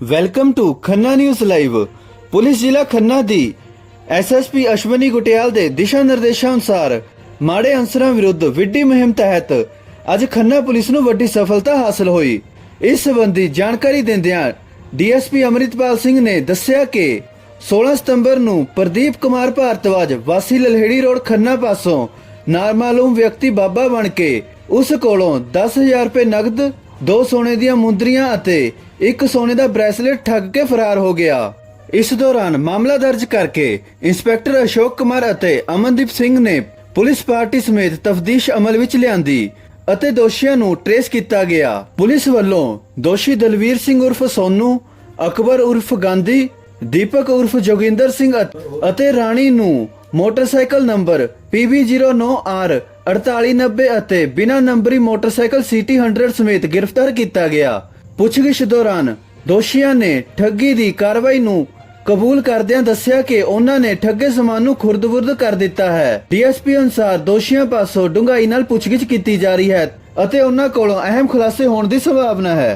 Welcome to Khanna news live police ਜ਼ਿਲ੍ਹਾ ਖੰਨਾ ਦੀ SSP Ashwani Gutiyal ਦੇ ਦਿਸ਼ਾ ਨਿਰਦੇਸ਼ਾਂ ਅਨੁਸਾਰ ਮਾੜੇ ਅੰਸਰਾਂ ਵਿਰੁੱਧ ਵਿੱਢੀ ਮੁਹਿੰਮ ਤਹਿਤ ਅੱਜ ਖੰਨਾ ਪੁਲਿਸ ਨੂੰ ਵੱਡੀ ਸਫਲਤਾ ਹਾਸਲ ਹੋਈ ਇਸ ਸੰਬੰਧੀ ਜਾਣਕਾਰੀ ਦਿੰਦਿਆਂ ਡੀਐਸਪੀ ਅਮਰਿਤਪਾਲ ਸਿੰਘ ਨੇ ਦੱਸਿਆ ਕਿ 16 ਸਤੰਬਰ ਨੂੰ ਪ੍ਰਦੀਪ ਕੁਮਾਰ ਭਾਰਤਵਾਜ ਵਾਸੀ ਲਲਹੇੜੀ ਰੋਡ ਖੰਨਾ ਪਾਸੋਂ ਨਾਮਾਲੂਮ ਵਿਅਕਤੀ ਬਾਬਾ ਬਣ ਕੇ ਉਸ ਕੋਲੋਂ 10000 ਰੁਪਏ ਨਗਦ ਦੋ ਸੋਨੇ ਦੀਆਂ ਮੁੰਦਰੀਆਂ ਅਤੇ ਇੱਕ ਸੋਨੇ ਦਾ ਬ੍ਰੈਸਲੇਟ ਠੱਗ ਕੇ ਫਰਾਰ ਹੋ ਗਿਆ। ਇਸ ਦੌਰਾਨ ਮਾਮਲਾ ਦਰਜ ਕਰਕੇ ਇੰਸਪੈਕਟਰ ਅਸ਼ੋਕ ਕੁਮਾਰ ਅਤੇ ਅਮਨਦੀਪ ਸਿੰਘ ਨੇ ਪੁਲਿਸ ਪਾਰਟੀ ਸਮੇਤ ਤਫਤੀਸ਼ ਅਮਲ ਵਿੱਚ ਲਿਆਂਦੀ ਅਤੇ ਦੋਸ਼ੀਆਂ ਨੂੰ ਟ੍ਰੇਸ ਕੀਤਾ ਗਿਆ। ਪੁਲਿਸ ਵੱਲੋਂ ਦੋਸ਼ੀ ਦਲਵੀਰ ਸਿੰਘ ਉਰਫ ਸੋਨੂ, ਅਕਬਰ ਉਰਫ ਗਾਂਧੀ, ਦੀਪਕ ਉਰਫ ਜੋਗਿੰਦਰ ਸਿੰਘ ਅਤੇ ਰਾਣੀ ਨੂੰ ਮੋਟਰਸਾਈਕਲ ਨੰਬਰ PB09R 4890 ਅਤੇ ਬਿਨਾਂ ਨੰਬਰੀ ਮੋਟਰਸਾਈਕਲ CT 100 ਸਮੇਤ ਗ੍ਰਿਫਤਾਰ ਕੀਤਾ ਗਿਆ। ਪੁੱਛਗਿੱਛ ਦੌਰਾਨ ਦੋਸ਼ੀਆਂ ਨੇ ਠੱਗੀ ਦੀ ਕਾਰਵਾਈ ਨੂੰ ਕਬੂਲ ਕਰਦਿਆਂ ਦੱਸਿਆ ਕਿ ਉਹਨਾਂ ਨੇ ਠੱਗੇ ਸਮਾਨ ਨੂੰ ਖੁਰਦ-ਬੁਰਦ ਕਰ ਦਿੱਤਾ ਹੈ। ਡੀਐਸਪੀ ਅਨੁਸਾਰ ਦੋਸ਼ੀਆਂ ਪਾਸੋਂ ਡੂੰਘਾਈ ਨਾਲ ਪੁੱਛਗਿੱਛ ਕੀਤੀ ਜਾ ਰਹੀ ਹੈ ਅਤੇ ਉਹਨਾਂ ਕੋਲੋਂ ਅਹਿਮ ਖੁਲਾਸੇ ਹੋਣ ਦੀ ਸੰਭਾਵਨਾ ਹੈ।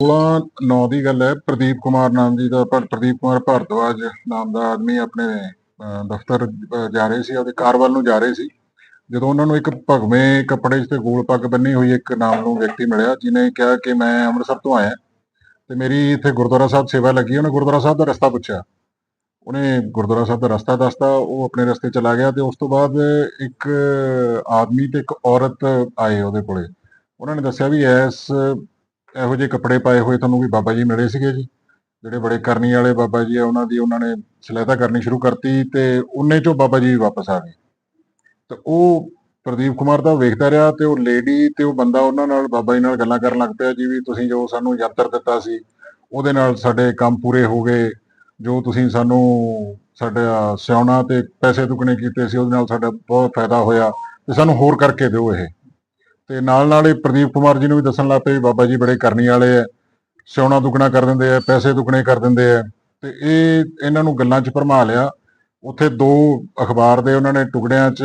16 9 ਦੀ ਗੱਲ ਹੈ। ਪ੍ਰਦੀਪ ਕੁਮਾਰ ਨਾਮ ਜੀ ਦਾ ਪਰ ਪ੍ਰਦੀਪ ਕੁਮਾਰ ਭਾਰਦਵਾਜ ਨਾਮ ਦਾ ਆਦਮੀ ਆਪਣੇ ਦਫ਼ਤਰ ਜਾ ਰਹੇ ਸੀ, ਉਹਦੇ ਕਾਰ ਵੱਲ ਨੂੰ ਜਾ ਰਹੇ ਸੀ। ਜਦੋਂ ਉਹਨਾਂ ਨੂੰ ਇੱਕ ਭਗਵੇਂ ਕੱਪੜੇ 'ਚ ਤੇ ਗੋਲ ਪੱਗ ਬੰਨੀ ਹੋਈ ਇੱਕ ਨਾਮ ਨੂੰ ਵਿਅਕਤੀ ਮਿਲਿਆ ਜਿਨੇ ਕਿਹਾ ਕਿ ਮੈਂ ਅੰਮ੍ਰਿਤਸਰ ਤੋਂ ਆਇਆ। ਤੇ ਮੇਰੀ ਇੱਥੇ ਗੁਰਦੁਆਰਾ ਸਾਹਿਬ ਸੇਵਾ ਲੱਗੀ, ਉਹਨੇ ਗੁਰਦੁਆਰਾ ਸਾਹਿਬ ਦਾ ਰਸਤਾ ਪੁੱਛਿਆ। ਉਹਨੇ ਗੁਰਦੁਆਰਾ ਸਾਹਿਬ ਦਾ ਰਸਤਾ ਦੱਸਤਾ, ਉਹ ਆਪਣੇ ਰਸਤੇ ਚਲਾ ਗਿਆ ਤੇ ਉਸ ਤੋਂ ਬਾਅਦ ਇੱਕ ਆਦਮੀ ਤੇ ਇੱਕ ਔਰਤ ਆਏ ਉਹਦੇ ਕੋਲੇ। ਉਹਨਾਂ ਨੇ ਦੱਸਿਆ ਵੀ ਐਸ ਇਹੋ ਜਿਹੇ ਕੱਪੜੇ ਪਾਏ ਹੋਏ ਤੁਹਾਨੂੰ ਵੀ ਬਾਬਾ ਜੀ ਮਿਲੇ ਸੀਗੇ ਜੀ। ਜਿਹੜੇ ਬੜੇ ਕਰਨੀ ਵਾਲੇ ਬਾਬਾ ਜੀ ਆ, ਉਹਨਾਂ ਦੀ ਉਹਨਾਂ ਨੇ ਸਲਾਹਤਾ ਕਰਨੀ ਸ਼ੁਰੂ ਕਰਤੀ ਤੇ ਉਹਨੇ ਚੋਂ ਬਾਬਾ ਜੀ ਵਾਪਸ ਆ ਗਏ। ਤੇ ਉਹ ਪ੍ਰਦੀਪ ਕੁਮਾਰ ਦਾ ਵੇਖਦਾ ਰਿਹਾ ਤੇ ਉਹ ਲੇਡੀ ਤੇ ਉਹ ਬੰਦਾ ਉਹਨਾਂ ਨਾਲ, ਬਾਬਾ ਜੀ ਨਾਲ ਗੱਲਾਂ ਕਰਨ ਲੱਗ ਪਿਆ ਜੀ ਵੀ ਤੁਸੀਂ ਜੋ ਸਾਨੂੰ ਯੰਤਰ ਦਿੱਤਾ ਸੀ, ਉਹਦੇ ਨਾਲ ਸਾਡੇ ਕੰਮ ਪੂਰੇ ਹੋ ਗਏ, ਜੋ ਤੁਸੀਂ ਸਾਨੂੰ ਸਾਡਾ ਸਿਆਉਣਾ ਤੇ ਪੈਸੇ ਦੁੱਗਣੇ ਕੀਤੇ ਸੀ, ਉਹਦੇ ਨਾਲ ਸਾਡਾ ਬਹੁਤ ਫਾਇਦਾ ਹੋਇਆ ਤੇ ਸਾਨੂੰ ਹੋਰ ਕਰਕੇ ਦਿਓ ਇਹ। ਤੇ ਨਾਲ ਨਾਲ ਇਹ ਪ੍ਰਦੀਪ ਕੁਮਾਰ ਜੀ ਨੂੰ ਵੀ ਦੱਸਣ ਲੱਗ ਪਏ ਵੀ ਬਾਬਾ ਜੀ ਬੜੇ ਕਰਨੀ ਵਾਲੇ ਆ, ਸਿਆਉਣਾ ਦੁੱਗਣਾ ਕਰ ਦਿੰਦੇ ਆ, ਪੈਸੇ ਦੁੱਗਣੇ ਕਰ ਦਿੰਦੇ ਆ, ਤੇ ਇਹ ਇਹਨਾਂ ਨੂੰ ਗੱਲਾਂ 'ਚ ਭਰਮਾ ਲਿਆ। ਉੱਥੇ ਦੋ ਅਖਬਾਰ ਦੇ ਉਹਨਾਂ ਨੇ ਟੁਕੜਿਆਂ 'ਚ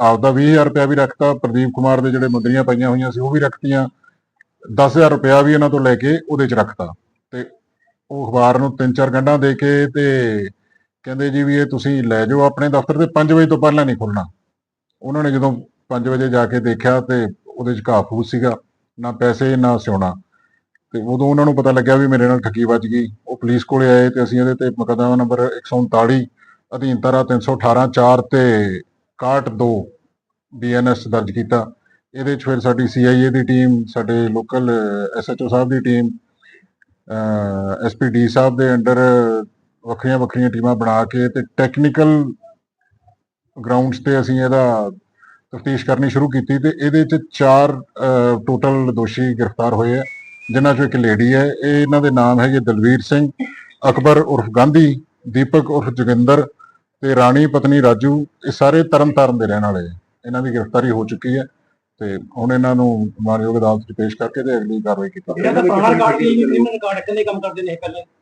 ਆਪਦਾ 20000 ਰੁਪਇਆ ਵੀ ਰੱਖਤਾ, ਪ੍ਰਦੀਪ ਕੁਮਾਰ ਦੇ ਜਿਹੜੇ ਮੁੰਦਰੀਆਂ ਪਈਆਂ ਹੋਈਆਂ ਸੀ ਉਹ ਵੀ ਰੱਖਤੀਆਂ। 10000 ਰੁਪਇਆ ਵੀ ਇਹਨਾਂ ਤੋਂ ਲੈ ਕੇ ਉਹਦੇ 'ਚ ਰੱਖਤਾ। ਤੇ ਉਹ ਅਖਬਾਰ ਨੂੰ ਤਿੰਨ ਚਾਰ ਗੰਢਾਂ ਦੇ ਕੇ ਤੇ ਕਹਿੰਦੇ ਜੀ ਵੀ ਇਹ ਤੁਸੀਂ ਲੈ ਜਾਓ ਆਪਣੇ ਦਫ਼ਤਰ ਤੇ 5 ਵਜੇ ਤੋਂ ਪਹਿਲਾਂ ਨਹੀਂ ਖੁੱਲਣਾ ਉਹਨਾਂ ਨੇ ਜਦੋਂ 5 ਵਜੇ ਜਾ ਕੇ ਦੇਖਿਆ ਤੇ ਉਹਦੇ 'ਚ ਘਾਹ ਫੂਸ ਸੀਗਾ, ਨਾ ਪੈਸੇ, ਨਾ ਸਿਉਣਾ। ਤੇ ਉਦੋਂ ਉਹਨਾਂ ਨੂੰ ਪਤਾ ਲੱਗਿਆ ਵੀ ਮੇਰੇ ਨਾਲ ਠੱਗੀ ਵੱਜ ਗਈ। ਉਹ ਪੁਲਿਸ ਕੋਲੇ ਆਏ ਤੇ ਅਸੀਂ ਇਹਦੇ ਤੇ ਮੁਕੱਦਮਾ ਨੰਬਰ 139 ਅਧੀਨ ਧਾਰਾ 318 4 ਤੇ 62 ਬੀਐਨਐਸ ਦਰਜ ਕੀਤਾ। ਇਹਦੇ 'ਚ ਫਿਰ ਸਾਡੀ ਸੀਆਈਏ ਦੀ ਟੀਮ ਸਾਡੇ ਲੋਕਲ ਐਸਐਚਓ ਸਾਹਿਬ ਦੀ ਟੀਮ ਐਸਪੀਡੀ ਸਾਹਿਬ ਦੇ ਅੰਡਰ ਵੱਖਰੀਆਂ ਵੱਖਰੀਆਂ ਟੀਮਾਂ ਬਣਾ ਕੇ ਤੇ ਟੈਕਨੀਕਲ ਗਰਾਊਂਡਸ ਤੇ ਅਸੀਂ ਇਹਦਾ ਤਫਤੀਸ਼ ਕਰਨੀ ਸ਼ੁਰੂ ਕੀਤੀ ਤੇ ਇਹਦੇ 'ਚ ਚਾਰ ਟੋਟਲ ਦੋਸ਼ੀ ਗ੍ਰਿਫਤਾਰ ਹੋਏ ਆ, ਜਿਨ੍ਹਾਂ 'ਚੋਂ ਇੱਕ ਲੇਡੀ ਹੈ। ਇਹ ਇਹਨਾਂ ਦੇ ਨਾਮ ਹੈਗੇ ਦਲਵੀਰ ਸਿੰਘ, ਅਕਬਰ ਉਰਫ ਗਾਂਧੀ, ਦੀਪਕ ਉਰਫ ਜੋਗਿੰਦਰ ਤੇ ਰਾਣੀ ਪਤਨੀ ਰਾਜੂ ਇਹ ਸਾਰੇ ਤਰਨਤਾਰਨ ਦੇ ਰਹਿਣ ਵਾਲੇ ਆ ਇਹਨਾਂ ਦੀ ਗ੍ਰਿਫਤਾਰੀ ਹੋ ਚੁੱਕੀ ਹੈ ਤੇ ਹੁਣ ਇਹਨਾਂ ਨੂੰ ਮਾਨਯੋਗ ਅਦਾਲਤ 'ਚ ਪੇਸ਼ ਕਰਕੇ ਤੇ ਅਗਲੀ ਕਾਰਵਾਈ ਕੀਤੀ ਪਹਿਲੇ।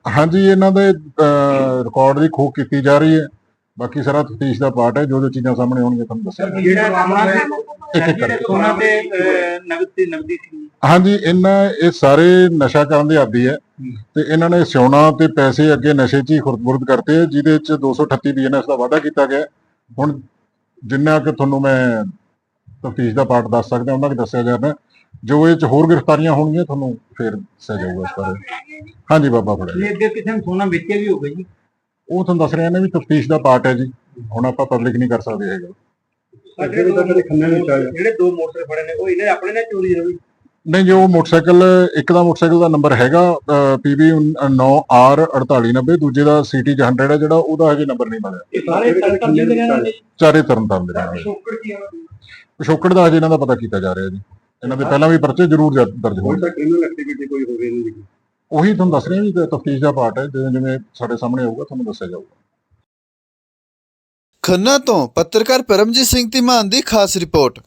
ਹਾਂਜੀ ਇਹਨਾਂ ਦੇ ਰਿਕਾਰਡ ਦੀ ਖੋਖ ਕੀਤੀ ਜਾ ਰਹੀ ਹੈ। ਬਾਕੀ ਸਾਰਾ ਤਫਤੀਸ਼ ਦਾ ਪਾਰਟ ਹੈ ਜੋ ਜੋ ਚੀਜ਼ਾਂ ਸਾਹਮਣੇ ਆਉਣਗੀਆਂ ਤੁਹਾਨੂੰ ਦੱਸਿਆ ਜਿਹੜਾ ਮਾਮਲਾ ਹੈ। ਸੋਨਾ ਤੇ ਨਗਦ ਨਗਦੀ ਸੀ ਹਾਂਜੀ ਇਹਨਾਂ ਇਹ ਸਾਰੇ ਨਸ਼ਾ ਕਰਨ ਦੇ ਆਦੀ ਹੈ ਤੇ ਇਹਨਾਂ ਨੇ ਸਿਉਣਾ ਤੇ ਪੈਸੇ ਅੱਗੇ ਨਸ਼ੇ 'ਚ ਹੀ ਖੁਰਦ ਕਰਤੇ ਆ, ਜਿਹਦੇ 'ਚ 238 ਬੀਐਨਐਸ ਦਾ ਵਾਅਦਾ ਕੀਤਾ ਗਿਆ। ਹੈ। ਹੁਣ ਜਿੰਨਾ ਕਿ ਤੁਹਾਨੂੰ ਮੈਂ ਤਫਤੀਸ਼ ਦਾ ਪਾਰਟ ਦੱਸ ਸਕਦਾ ਉਹਨਾਂ ਕਿ ਦੱਸਿਆ ਜਾ ਰਿਹਾ। ਜੋ ਇਹ 'ਚ ਹੋਰ ਗ੍ਰਿਫਤਾਰੀਆਂ ਹੋਣਗੀਆਂ ਤੁਹਾਨੂੰ ਫਿਰ ਦੱਸਿਆ ਜਾਊਗਾ ਇਸ ਬਾਰੇ। ਹਾਂਜੀ ਬਾਬਾ ਫੜਿਆ। ਇਹ ਅੱਗੇ ਕਿਸੇ ਨੂੰ ਸੋਨਾ ਵੇਚਿਆ ਵੀ ਹੋਊਗਾ ਜੀ। ਉਹ ਤੁਹਾਨੂੰ ਦੱਸ ਰਿਹਾ ਨੇ ਵੀ ਤਫਤੀਸ਼ ਦਾ ਪਾਰਟ ਹੈ ਜੀ। ਹੁਣ ਆਪਾਂ ਪਬਲਿਕ ਨਹੀਂ ਕਰ ਸਕਦੇ ਹੈਗੇ। ਜਿਹੜੇ ਦੋ ਮੋਟਰਸਾਈਕਲ ਫੜੇ ਨੇ ਉਹ ਇਹਨੇ ਆਪਣੇ ਨਾਲ ਚੋਰੀ ਹੋਈ। ਨਹੀਂ ਜੋ ਮੋਟਰਸਾਈਕਲ ਇੱਕ ਦਾ ਮੋਟਰਸਾਈਕਲ ਦਾ ਨੰਬਰ ਹੈਗਾ PB 9R 4890 ਦੂਜੇ ਦਾ CT 100 ਹੈ ਜਿਹੜਾ ਉਹਦਾ ਹਜੇ ਨੰਬਰ ਨਹੀਂ ਮਿਲਿਆ। ਸਾਰੇ ਤਲਕਮ ਦੇ ਰਹਿਣ ਵਾਲੇ ਚਾਰੇ ਤਰਨਤਾਰਨ ਦੇ ਰਹਿਣ ਕੀ ਪਿਛੋਕੜ ਦਾ ਹਜੇ ਇਹਨਾਂ ਦਾ ਪਤਾ ਕੀਤਾ ਜਾ ਰਿਹਾ ਜੀ। ਇਹਨਾਂ ਦੇ ਪਹਿਲਾਂ ਵੀ ਪਰਚੇ ਜ਼ਰੂਰ ਦਰ- ਦਰਜ ਹੋਏ। ਤਾਂ ਕ੍ਰਿਮੀਨਲ ਐਕਟੀਵਿਟੀ ਕੋਈ ਹੋਵੇ ਨਹੀਂ ਉਹੀ ਤੁਹਾਨੂੰ ਦੱਸ ਰਿਹਾ ਵੀ ਤਫਤੀਸ਼ ਦਾ ਪਾਰਟ ਹੈ ਜਿਵੇਂ ਜਿਵੇਂ ਸਾਡੇ ਸਾਹਮਣੇ ਆਊਗਾ ਤੁਹਾਨੂੰ ਦੱਸਿਆ ਜਾਊਗਾ। ਖੰਨਾ ਤੋਂ ਪੱਤਰਕਾਰ ਪਰਮਜੀਤ ਸਿੰਘ ਧੀਮਾਨ ਦੀ ਖਾਸ ਰਿਪੋਰਟ।